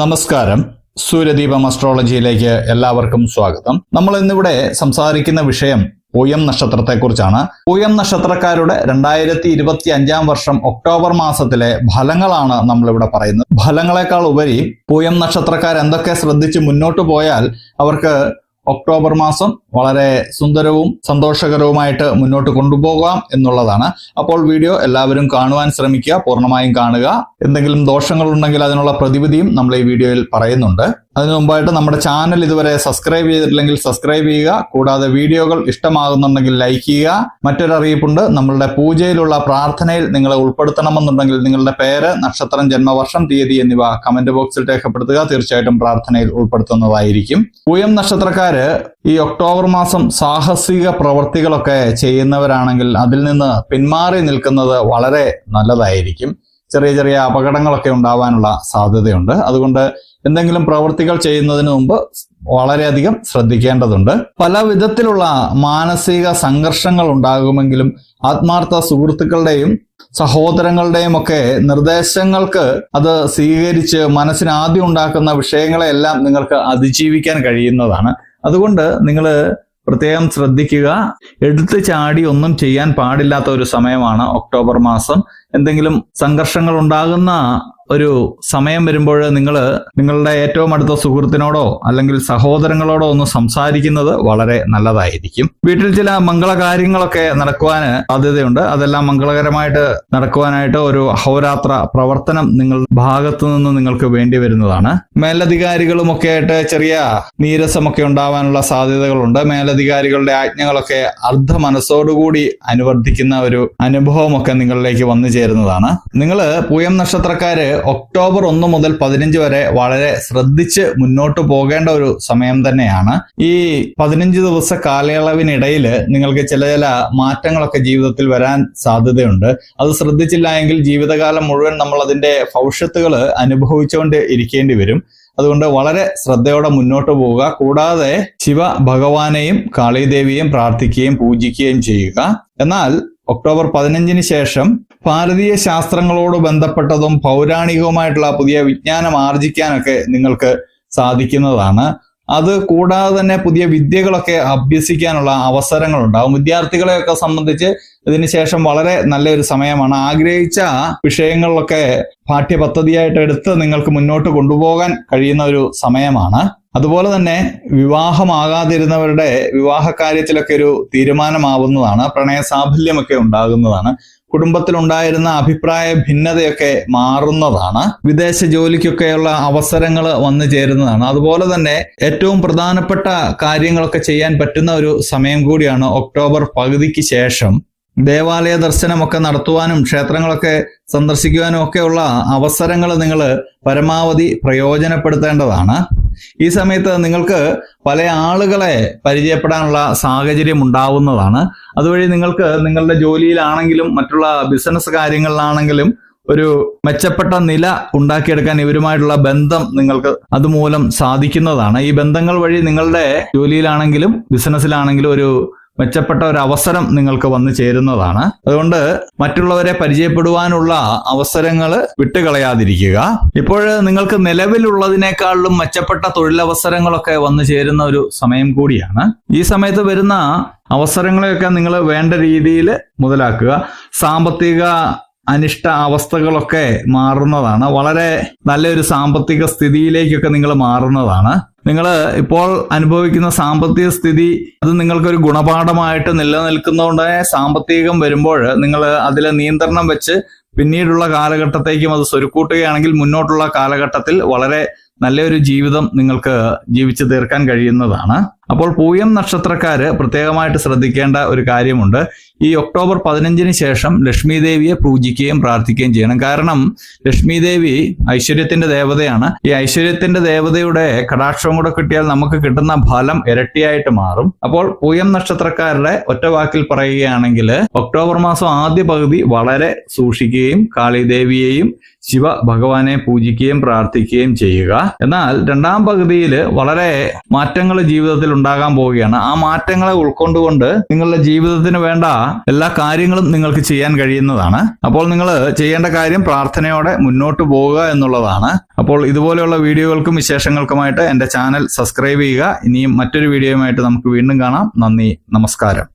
നമസ്കാരം. സൂര്യദീപം അസ്ട്രോളജിയിലേക്ക് എല്ലാവർക്കും സ്വാഗതം. നമ്മൾ ഇന്നിവിടെ സംസാരിക്കുന്ന വിഷയം പൂയം നക്ഷത്രത്തെക്കുറിച്ചാണ്. പൂയം നക്ഷത്രക്കാരുടെ രണ്ടായിരത്തി ഇരുപത്തി അഞ്ചാം വർഷം ഒക്ടോബർ മാസത്തിലെ ഫലങ്ങളാണ് നമ്മളിവിടെ പറയുന്നത്. ഫലങ്ങളെക്കാൾ ഉപരി പൂയം നക്ഷത്രക്കാർ എന്തൊക്കെ ശ്രദ്ധിച്ച് മുന്നോട്ട് പോയാൽ അവർക്ക് ഒക്ടോബർ മാസം വളരെ സുന്ദരവും സന്തോഷകരവുമായിട്ട് മുന്നോട്ട് കൊണ്ടുപോകാം എന്നുള്ളതാണ്. അപ്പോൾ വീഡിയോ എല്ലാവരും കാണുവാൻ ശ്രമിക്കുക പൂർണമായും കാണുക. എന്തെങ്കിലും ദോഷങ്ങളുണ്ടെങ്കിൽ അതിനുള്ള പ്രതിവിധിയും നമ്മൾ ഈ വീഡിയോയിൽ പറയുന്നുണ്ട്. അതിനു മുമ്പായിട്ട് നമ്മുടെ ചാനൽ ഇതുവരെ സബ്സ്ക്രൈബ് ചെയ്തിട്ടില്ലെങ്കിൽ സബ്സ്ക്രൈബ് ചെയ്യുക. കൂടാതെ വീഡിയോകൾ ഇഷ്ടമാകുന്നുണ്ടെങ്കിൽ ലൈക്ക് ചെയ്യുക. മറ്റൊരറിയിപ്പുണ്ട് നമ്മളുടെ പൂജയിലുള്ള പ്രാർത്ഥനയിൽ നിങ്ങളെ ഉൾപ്പെടുത്തണമെന്നുണ്ടെങ്കിൽ നിങ്ങളുടെ പേര് നക്ഷത്രം ജന്മവർഷം തീയതി എന്നിവ കമന്റ് ബോക്സിൽ രേഖപ്പെടുത്തുക. തീർച്ചയായിട്ടും പ്രാർത്ഥനയിൽ ഉൾപ്പെടുത്തുന്നതായിരിക്കും. പൂയം നക്ഷത്രക്കാര് ഈ ഒക്ടോബർ മാസം സാഹസിക പ്രവൃത്തികളൊക്കെ ചെയ്യുന്നവരാണെങ്കിൽ അതിൽ നിന്ന് പിന്മാറി നിൽക്കുന്നത് വളരെ നല്ലതായിരിക്കും. ചെറിയ ചെറിയ അപകടങ്ങളൊക്കെ ഉണ്ടാവാനുള്ള സാധ്യതയുണ്ട്. അതുകൊണ്ട് എന്തെങ്കിലും പ്രവൃത്തികൾ ചെയ്യുന്നതിന് മുമ്പ് വളരെയധികം ശ്രദ്ധിക്കേണ്ടതുണ്ട്. പല വിധത്തിലുള്ള മാനസിക സംഘർഷങ്ങൾ ഉണ്ടാകുമെങ്കിലും ആത്മാർത്ഥ സുഹൃത്തുക്കളുടെയും സഹോദരങ്ങളുടെയും ഒക്കെ നിർദ്ദേശങ്ങൾക്ക് അത് സ്വീകരിച്ച് മനസ്സിന് ആദ്യം ഉണ്ടാക്കുന്ന വിഷയങ്ങളെല്ലാം നിങ്ങൾക്ക് അതിജീവിക്കാൻ കഴിയുന്നതാണ്. അതുകൊണ്ട് നിങ്ങൾ പ്രത്യേകം ശ്രദ്ധിക്കുക. എടുത്തു ചാടി ഒന്നും ചെയ്യാൻ പാടില്ലാത്ത ഒരു സമയമാണ് ഒക്ടോബർ മാസം. എന്തെങ്കിലും സംഘർഷങ്ങൾ ഉണ്ടാകുന്ന ഒരു സമയം വരുമ്പോൾ നിങ്ങൾ നിങ്ങളുടെ ഏറ്റവും അടുത്ത സുഹൃത്തിനോടോ അല്ലെങ്കിൽ സഹോദരങ്ങളോടോ ഒന്ന് സംസാരിക്കുന്നത് വളരെ നല്ലതായിരിക്കും. വീട്ടിൽ ചില മംഗളകാര്യങ്ങളൊക്കെ നടക്കുവാൻ സാധ്യതയുണ്ട്. അതെല്ലാം മംഗളകരമായിട്ട് നടക്കുവാനായിട്ട് ഒരു അഹോരാത്ര പ്രവർത്തനം നിങ്ങൾ ഭാഗത്തു നിന്ന് നിങ്ങൾക്ക് വേണ്ടി വരുന്നതാണ്. മേലധികാരികളുമൊക്കെ ആയിട്ട് ചെറിയ നീരസമൊക്കെ ഉണ്ടാവാനുള്ള സാധ്യതകളുണ്ട്. മേലധികാരികളുടെ ആജ്ഞകളൊക്കെ അർദ്ധ മനസ്സോടുകൂടി അനുവർത്തിക്കുന്ന ഒരു അനുഭവമൊക്കെ നിങ്ങളിലേക്ക് വന്നു ചേരുന്നതാണ്. നിങ്ങൾ പൂയം നക്ഷത്രക്കാര് ഒക്ടോബർ ഒന്ന് മുതൽ പതിനഞ്ച് വരെ വളരെ ശ്രദ്ധിച്ച് മുന്നോട്ട് പോകേണ്ട ഒരു സമയം തന്നെയാണ്. ഈ പതിനഞ്ച് ദിവസ കാലയളവിനിടയിൽ നിങ്ങൾക്ക് ചില ചില മാറ്റങ്ങളൊക്കെ ജീവിതത്തിൽ വരാൻ സാധ്യതയുണ്ട്. അത് ശ്രദ്ധിച്ചില്ല എങ്കിൽ ജീവിതകാലം മുഴുവൻ നമ്മൾ അതിന്റെ ഭവിഷ്യത്തുകൾ അനുഭവിച്ചുകൊണ്ട് ഇരിക്കേണ്ടി വരും. അതുകൊണ്ട് വളരെ ശ്രദ്ധയോടെ മുന്നോട്ട് പോവുക. കൂടാതെ ശിവ ഭഗവാനെയും കാളിദേവിയെയും പ്രാർത്ഥിക്കുകയും പൂജിക്കുകയും ചെയ്യുക. എന്നാൽ ഒക്ടോബർ പതിനഞ്ചിന് ശേഷം ഭാരതീയ ശാസ്ത്രങ്ങളോട് ബന്ധപ്പെട്ടതും പൗരാണികവുമായിട്ടുള്ള പുതിയ വിജ്ഞാനം ആർജിക്കാനൊക്കെ നിങ്ങൾക്ക് സാധിക്കുന്നതാണ്. അത് കൂടാതെ തന്നെ പുതിയ വിദ്യകളൊക്കെ അഭ്യസിക്കാനുള്ള അവസരങ്ങൾ ഉണ്ടാവും വിദ്യാർത്ഥികളെയൊക്കെ സംബന്ധിച്ച് ഇതിനുശേഷം വളരെ നല്ലൊരു സമയമാണ്. ആഗ്രഹിച്ച വിഷയങ്ങളിലൊക്കെ പാഠ്യപദ്ധതിയായിട്ട് എടുത്ത് നിങ്ങൾക്ക് മുന്നോട്ട് കൊണ്ടുപോകാൻ കഴിയുന്ന ഒരു സമയമാണ്. അതുപോലെ തന്നെ വിവാഹമാകാതിരുന്നവരുടെ വിവാഹ കാര്യത്തിലൊക്കെ ഒരു തീരുമാനമാവുന്നതാണ് പ്രണയ സാഫല്യമൊക്കെ ഉണ്ടാകുന്നതാണ് കുടുംബത്തിലുണ്ടായിരുന്ന അഭിപ്രായ ഭിന്നതയൊക്കെ മാറുന്നതാണ് വിദേശ ജോലിക്കൊക്കെയുള്ള അവസരങ്ങൾ വന്നു ചേരുന്നതാണ്. അതുപോലെ തന്നെ ഏറ്റവും പ്രധാനപ്പെട്ട കാര്യങ്ങളൊക്കെ ചെയ്യാൻ പറ്റുന്ന ഒരു സമയം കൂടിയാണ് ഒക്ടോബർ പകുതിക്ക് ശേഷം. ദേവാലയ ദർശനമൊക്കെ നടത്തുവാനും ക്ഷേത്രങ്ങളൊക്കെ സന്ദർശിക്കുവാനും ഒക്കെയുള്ള അവസരങ്ങൾ നിങ്ങൾ പരമാവധി പ്രയോജനപ്പെടുത്തേണ്ടതാണ്. ഈ സമയത്ത് നിങ്ങൾക്ക് പല ആളുകളെ പരിചയപ്പെടാനുള്ള സാഹചര്യം ഉണ്ടാവുന്നതാണ്. അതുവഴി നിങ്ങൾക്ക് നിങ്ങളുടെ ജോലിയിലാണെങ്കിലും മറ്റുള്ള ബിസിനസ് കാര്യങ്ങളിലാണെങ്കിലും ഒരു മെച്ചപ്പെട്ട നില ഉണ്ടാക്കിയെടുക്കാൻ ഇവരുമായിട്ടുള്ള ബന്ധം നിങ്ങൾക്ക് അതുമൂലം സാധിക്കുന്നതാണ്. ഈ ബന്ധങ്ങൾ വഴി നിങ്ങളുടെ ജോലിയിലാണെങ്കിലും ബിസിനസ്സിലാണെങ്കിലും ഒരു മെച്ചപ്പെട്ട ഒരു അവസരം നിങ്ങൾക്ക് വന്നു ചേരുന്നതാണ്. അതുകൊണ്ട് മറ്റുള്ളവരെ പരിചയപ്പെടുവാനുള്ള അവസരങ്ങൾ വിട്ടുകളയാതിരിക്കുക. ഇപ്പോൾ നിങ്ങൾക്ക് നിലവിലുള്ളതിനേക്കാളും മെച്ചപ്പെട്ട തൊഴിലവസരങ്ങളൊക്കെ വന്നു ചേരുന്ന ഒരു സമയം കൂടിയാണ്. ഈ സമയത്ത് വരുന്ന അവസരങ്ങളെയൊക്കെ നിങ്ങൾ വേണ്ട രീതിയിൽ മുതലാക്കുക. സാമ്പത്തിക അനിഷ്ട അവസ്ഥകളൊക്കെ മാറുന്നതാണ്. വളരെ നല്ലൊരു സാമ്പത്തിക സ്ഥിതിയിലേക്കൊക്കെ നിങ്ങൾ മാറുന്നതാണ്. നിങ്ങൾ ഇപ്പോൾ അനുഭവിക്കുന്ന സാമ്പത്തിക സ്ഥിതി അത് നിങ്ങൾക്കൊരു ഗുണപാഠമായിട്ട് നിലനിൽക്കുന്നതുകൊണ്ട് സാമ്പത്തികം വരുമ്പോൾ നിങ്ങൾ അതിൽ നിയന്ത്രണം വെച്ച് പിന്നീടുള്ള കാലഘട്ടത്തേക്കും അത് സ്വരുക്കൂട്ടുകയാണെങ്കിൽ മുന്നോട്ടുള്ള കാലഘട്ടത്തിൽ വളരെ നല്ലൊരു ജീവിതം നിങ്ങൾക്ക് ജീവിച്ചു തീർക്കാൻ കഴിയുന്നതാണ്. അപ്പോൾ പൂയം നക്ഷത്രക്കാര് പ്രത്യേകമായിട്ട് ശ്രദ്ധിക്കേണ്ട ഒരു കാര്യമുണ്ട്. ഈ ഒക്ടോബർ പതിനഞ്ചിന് ശേഷം ലക്ഷ്മി ദേവിയെ പൂജിക്കുകയും പ്രാർത്ഥിക്കുകയും ചെയ്യണം. കാരണം ലക്ഷ്മി ദേവി ഐശ്വര്യത്തിന്റെ ദേവതയാണ്. ഈ ഐശ്വര്യത്തിന്റെ ദേവതയുടെ കടാക്ഷവും കൂടെ കിട്ടിയാൽ നമുക്ക് കിട്ടുന്ന ഫലം ഇരട്ടിയായിട്ട് മാറും. അപ്പോൾ പൂയം നക്ഷത്രക്കാരുടെ ഒറ്റ വാക്കിൽ പറയുകയാണെങ്കിൽ ഒക്ടോബർ മാസം ആദ്യ പകുതി വളരെ സൂക്ഷിക്കുകയും കാളിദേവിയെയും ശിവ ഭഗവാനെ പൂജിക്കുകയും പ്രാർത്ഥിക്കുകയും ചെയ്യുക. എന്നാൽ രണ്ടാം പകുതിയിൽ വളരെ മാറ്റങ്ങൾ ജീവിതത്തിൽ ഉണ്ടാകാൻ പോവുകയാണ്. ആ മാറ്റങ്ങളെ ഉൾക്കൊണ്ടുകൊണ്ട് നിങ്ങളുടെ ജീവിതത്തിന് വേണ്ട എല്ലാ കാര്യങ്ങളും നിങ്ങൾക്ക് ചെയ്യാൻ കഴിയുന്നതാണ്. അപ്പോൾ നിങ്ങൾ ചെയ്യേണ്ട കാര്യം പ്രാർത്ഥനയോടെ മുന്നോട്ട് പോവുക എന്നുള്ളതാണ്. അപ്പോൾ ഇതുപോലെയുള്ള വീഡിയോകൾക്കും വിശേഷങ്ങൾക്കുമായിട്ട് എന്റെ ചാനൽ സബ്സ്ക്രൈബ് ചെയ്യുക. ഇനിയും മറ്റൊരു വീഡിയോയുമായിട്ട് നമുക്ക് വീണ്ടും കാണാം. നന്ദി. നമസ്കാരം.